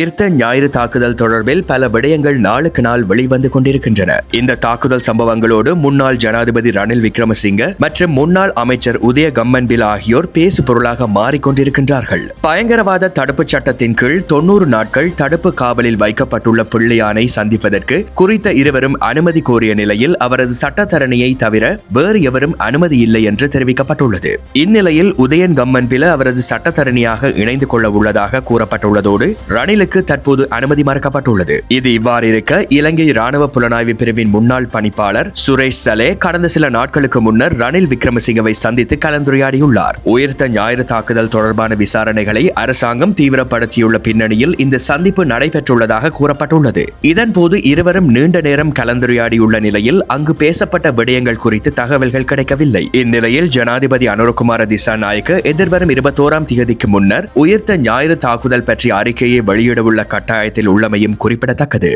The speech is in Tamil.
உயிர்த்த ஞாயிறு தாக்குதல் தொடர்பில் பல விடயங்கள் நாளுக்கு நாள் வெளிவந்து கொண்டிருக்கின்றன. இந்த தாக்குதல் சம்பவங்களோடு முன்னாள் ஜனாதிபதி ரணில் விக்ரமசிங்க மற்றும் முன்னாள் அமைச்சர் உதய கம்மன்பில் ஆகியோர் பேசு பொருளாக மாறிக்கொண்டிருக்கின்றார்கள் பயங்கரவாத தடுப்புச் சட்டத்தின் கீழ் தொன்னூறு நாட்கள் தடுப்பு காவலில் வைக்கப்பட்டுள்ள பிள்ளையானை சந்திப்பதற்கு குறித்த இருவரும் அனுமதி கோரிய நிலையில் அவரது சட்டத்தரணியை தவிர வேறு எவரும் அனுமதி இல்லை என்று தெரிவிக்கப்பட்டுள்ளது. இந்நிலையில் உதயன் கம்மன்பில அவரது சட்டத்தரணியாக இணைந்து கொள்ள உள்ளதாக கூறப்பட்டுள்ளதோடு ரணிலுக்கு தற்போது அனுமதி மறுக்கப்பட்டுள்ளது. இது இவ்வாறு இருக்க இலங்கை ராணுவ புலனாய்வு பிரிவின் முன்னாள் பணிப்பாளர் சுரேஷ் சலே கடந்த சில நாட்களுக்கு முன்னர் ரணில் விக்ரமசிங்கவை சந்தித்து கலந்துரையாடியுள்ளார். உயிர்த்த ஞாயிறு தாக்குதல் தொடர்பான விசாரணைகளை அரசாங்கம் தீவிரப்படுத்தியுள்ள பின்னணியில் இந்த சந்திப்பு நடைபெற்றுள்ளதாக கூறப்பட்டுள்ளது. இதன்போது இருவரும் நீண்ட நேரம் கலந்துரையாடியுள்ள நிலையில் அங்கு பேசப்பட்ட விடயங்கள் குறித்து தகவல்கள் கிடைக்கவில்லை. இந்நிலையில் ஜனாதிபதி அனுரகுமார திசாநாயக்க எதிர்வரும் இருபத்தோராம் தேதிக்கு முன்னர் உயிர்த்த ஞாயிறு தாக்குதல் பற்றிய அறிக்கையை வெளியிடவுள்ள கட்டாயத்தில் உள்ளமையும் குறிப்பிடத்தக்கது.